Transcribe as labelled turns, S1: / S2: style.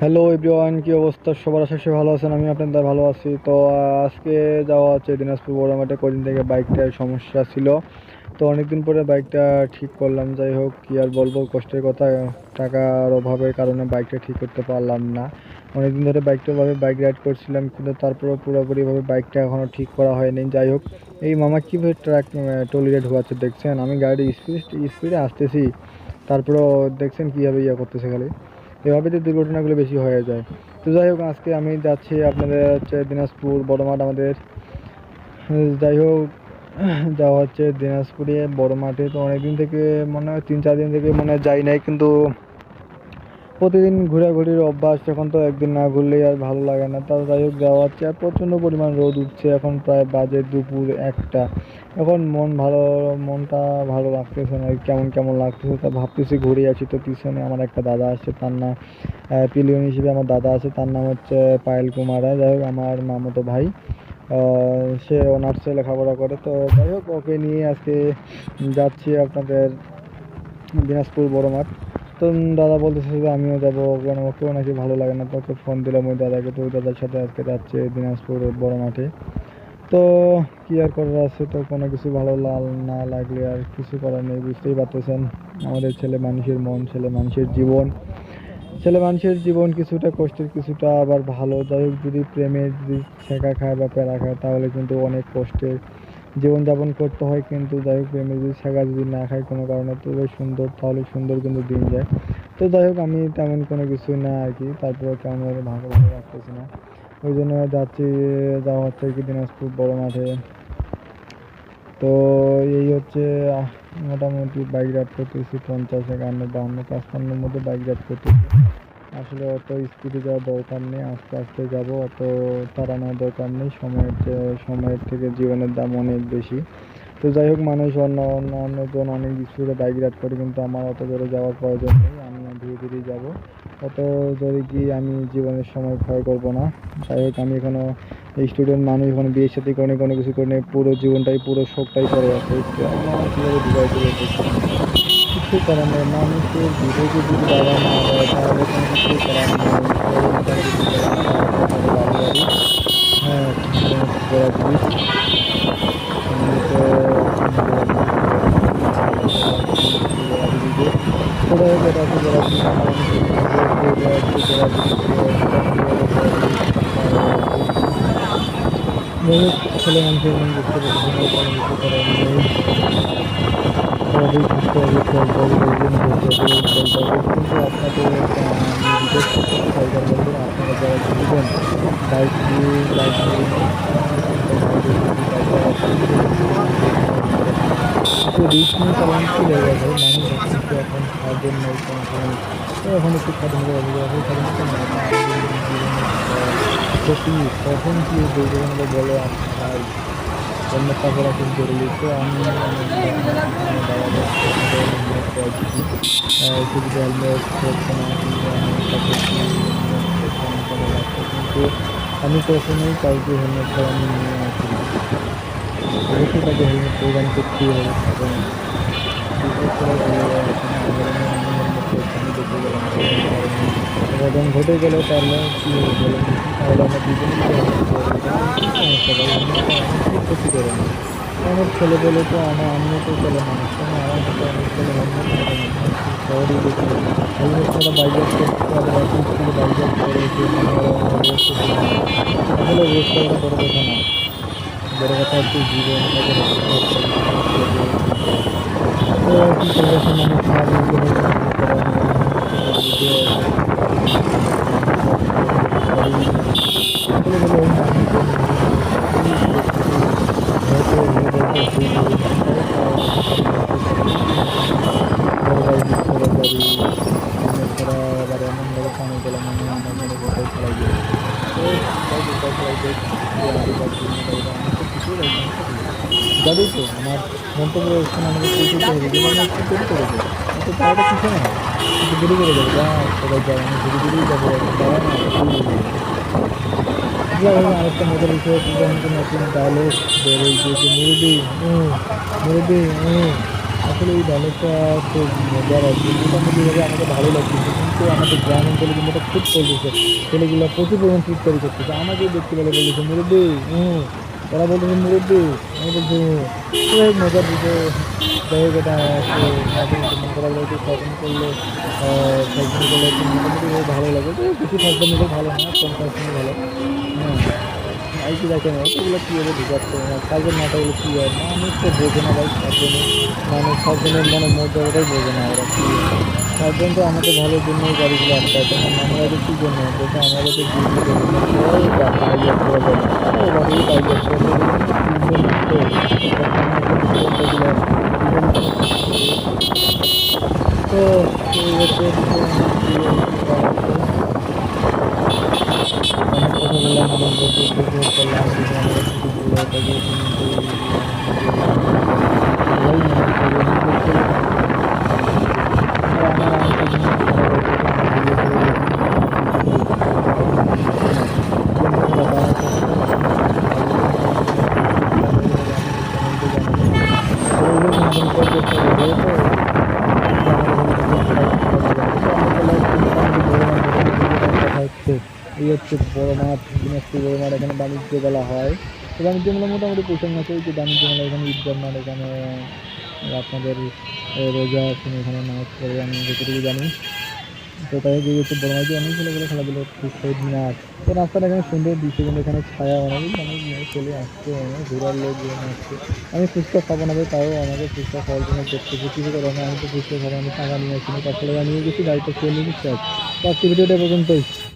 S1: Hello everyone কি অবস্থা? সবার আশা ভালো আছেন আমি আপনাদের ভালো আছি। তো আজকে যাওয়া হচ্ছে দিনাজপুর বড়মাঠে কদিন থেকে বাইকটার সমস্যা ছিল। তো, অনেকদিন পরে বাইকটা ঠিক করলাম। যাই হোক, কি আর বলব, কষ্টের কথা। টাকার অভাবের কারণে বাইকটা ঠিক করতে পারলাম না। অনেকদিন ধরে বাইকটা ভাবে বাইক রাইড করছিলাম, কিন্তু তারপরেও পুরোপুরিভাবে বাইকটা এখনও ঠিক করা হয়নি। যাই হোক, এই মামা কীভাবে ট্রাক টলিরে ঢোকাচ্ছে দেখছেন? আমি গাড়ি স্পিড স্পিডে আসতেছি। তারপরেও দেখছেন কীভাবে ইয়ে করতেছে খালি। এভাবে তো দুর্ঘটনাগুলো বেশি হয়ে যায়। তো যাই হোক, আজকে আমি যাচ্ছি আপনাদের হচ্ছে দিনাজপুর বড় মাঠ আমাদের। যাই হোক, যাওয়া হচ্ছে দিনাজপুরে বড় মাঠে তো অনেকদিন থেকে মনে হয়, তিন চার দিন থেকে মনে হয় যাই নাই, কিন্তু প্রতিদিন ঘোরাঘুরির অভ্যাস, এখন তো একদিন না ঘুরলেই আর ভালো লাগে না। তাও যাই হোক, যাওয়া হচ্ছে। আর প্রচণ্ড পরিমাণ রোদ উঠছে, এখন প্রায় বাজে দুপুর একটা। এখন মন ভালো, মনটা ভালো লাগতেছে না, কেমন কেমন লাগতেছে তা ভাবতেছি ঘুরে আছি তো পিছনে আমার একটা দাদা আছে, তার নাম পিলিয়ন হিসেবে আমার দাদা আছে, তার নাম হচ্ছে পায়েল কুমার। যাই হোক, আমার মামাতো ভাই সে অনার্সে লেখাপড়া করে। তো যাই হোক, ওকে নিয়ে আজকে যাচ্ছি আপনাদের দিনাজপুর বড় মাঠ। তো দাদা বলতেছে যে আমিও যাব কারণ ওকেও নাকি ভালো লাগে না তো ওকে ফোন দিলাম ওই দাদাকে, তো ওই দাদার সাথে আজকে যাচ্ছে দিনাজপুর বড় মাঠে। তো কি আর করার আছে, তো কোনো কিছু ভালো লাল না লাগলে আর কিছু করার নেই, বুঝতেই পারতেছেন। আমাদের ছেলে মানুষের মন, ছেলে মানুষের জীবন। ছেলে মানুষের জীবন কিছুটা কষ্টের, কিছুটা আবার ভালো। যাই হোক, যদি প্রেমের যদি ছেঁকা খায় বা প্যারা খায়, তাহলে কিন্তু অনেক কষ্টের। জীবনযাপন করতে হয়, কিন্তু যাই হোক, প্রেমে যদি ছেঁকা যদি না খায় কোনো কারণে তবে সুন্দর, তাহলে সুন্দর কিন্তু দিন যায়। তো যাই হোক, আমি তেমন কোনো কিছু না আর কি, তারপরে কেমন ভালো ভালো রাখতেছি না। ওই জন্য যাচ্ছি, যাওয়া হচ্ছে কি দিনাজপুর বড় মাঠে। তো এই হচ্ছে মোটামুটি বাইক রাইড করতেছি, পঞ্চাশ, একান্ন, বাহান্ন, পাঁচপান্নের মধ্যে বাইক রাইড করতেছি। আসলে অত স্পিডে যাওয়ার দরকার নেই, আস্তে আস্তে যাব, অত তাড়া নেওয়ার দরকার নেই, সময়ের সময়ের থেকে জীবনের দাম অনেক বেশি। তো যাই হোক, মানুষ অন্য অন্য, অন্যজন অনেক স্পিডে বাইক রাইড করে, কিন্তু আমার অত জোরে যাওয়ার প্রয়োজন নেই, আমি ধীরে ধীরে যাব। অত জোরে গিয়ে আমি জীবনের সময় ক্ষয় করব না। যাই হোক, আমি এখনও স্টুডেন্ট মানুষ, এখন বিয়ের সাথে কোনো কোনো কিছু করে পুরো জীবনটাই, পুরো শোকটাই পড়ে আছে। আমার কীভাবে ডিভাইড করে কিছু করার নেই মানুষের বিবেকে যদি বাবা না হয় তাহলে কোনো কিছু করার নেই সবাই যদি বাড়ি বাড়ি হ্যাঁ করা জিনিস ছেলে মানুষের মন বুঝতে পারছি না কোনো কিছু করার নেই সবাই সুস্থ হবে ফল পাবে দেখবেন ঘুরতে হবে ফল পাবে কিন্তু আপনাদের বিশেষ সরকার বলতে আপনারা যারা ঘুরবেন বাইক নিয়ে বাইক একটু রিস্ক নিয়ে চালান কি লেগে মানুষ কিন্তু এখন খাওয়ার নেই তো এখন একটু কখন কি দুর্ঘটনা বলে আর অন্য কাপড় এখন জরুরি তো আমি আমার দাদা শুধু হেলমেট পরছে না কিন্তু আমি কখনোই কাউকে হেলমেট ছাড়া আমি নিয়ে আসি না অবশ্যই তাকে হেলমেট পরিধান করতেই হবে এবং বিশেষ করে ঘটন ঘটে গেলে তাহলে কী হবে বলুন তাহলে আমরা দুজনেই ক্ষতি করে না আমার ছেলে বলে তো আমার আমিও তো ছেলে মানুষ কেন আমার মতো অনেক ছেলে মানুষ শহরে দেখি হেলমেট ছাড়া বাইক করতে হবে এখন স্কুলে বাইক করে আসলে রেস করাটা বড় কথা না বড় কথা হচ্ছে জীবনটাকে রক্ষা করতে তো কী করবে এখন জানি তো আমার মন্তব্য এখানে দেরি করে যাব না একটু দেরি করে যাব যা সবাই যায় আমি ধীরে ধীরেই যাব দাঁড়া না আরেকটা মজার বিষয় হচ্ছে যে আমাকে নতুন ডায়লগ মুরুবি মুরুবি আসলে এই ডায়লগটা মজার আর কি। মোটামুটিভাবে আমাকে ভালো লাগছে। কিন্তু আমাদের গ্রাম অঞ্চলে কিন্তু এটা খুব চলতেছে। ছেলেগুলো প্রচুর পরিমাণ চিৎকারি করতেছে। আমাকেই দেখতে পেলে বলেছে মুরব্বী, হুম, ওরা বলতেছে, মুরব্বী, আমি বলছি। তো এই মজার বিষয়, যাই হোক, এটা লাগে শাসন করলে শাসন করলে মোটামুটি ভালো লাগে। তো শাসন নিলে ভালো না কম ভালো। হ্যাঁ। ভাই কি দেখেন এতগুলো কী হবে ঢুকাচ্ছে না কাজের মাথাগুলো কী হয় মানুষ তো বোঝে না ভাই শাসনে মানুষ শাসনের মানে মর্যাদাটাই বোঝে না ওরা কী। শাসন তো আমাদের ভালোর জন্যই গাড়িগুলো আটকায় তখন আমরা তো কী জন্য? যেটা আমাদের তো তো এই হচ্ছে অনেক কথা বললাম অনেক বলতে উপভোগ করলাম কিন্তু আমরা কিছু বলে ওটাকে কিন্তু ভালোই মনে করি আমার অনেকটা জিনিস ভালো লাগছে এই হচ্ছে বড় মাঠ দিনাজপুর বড় মাঠ এখানে বাণিজ্য মেলা হয়। তো বাণিজ্য মেলা মোটামুটি পোশাক মাসে যে বাণিজ্য মেলা, এখানে ঈদগাহ মাঠ এখানে আপনাদের রোজা আছেন এখানে নামাজ পড়ে, আমি যতটুকু জানি। তো তাই যে হচ্ছে বড় মাঠে অনেক ছেলেগুলো খেলাধুলো করছে মাঠ তো রাস্তাটা এখানে সুন্দর, দৃশ্য কিন্তু এখানে ছায়া অনেক অনেক ছেলে আসছে, অনেক ঘোরার লোক আসছে। আমি ফুচকা খাব না তাও আমাকে ফুচকা খাওয়ার জন্য করতেছে কিছু করে না আমি তো ফুচকা খাব, আমি টাকা নিয়ে আসিনি তারপরে নিয়ে গেছি গাড়িটা নিয়ে গেছি তো আজকে ভিডিওটা পর্যন্তই।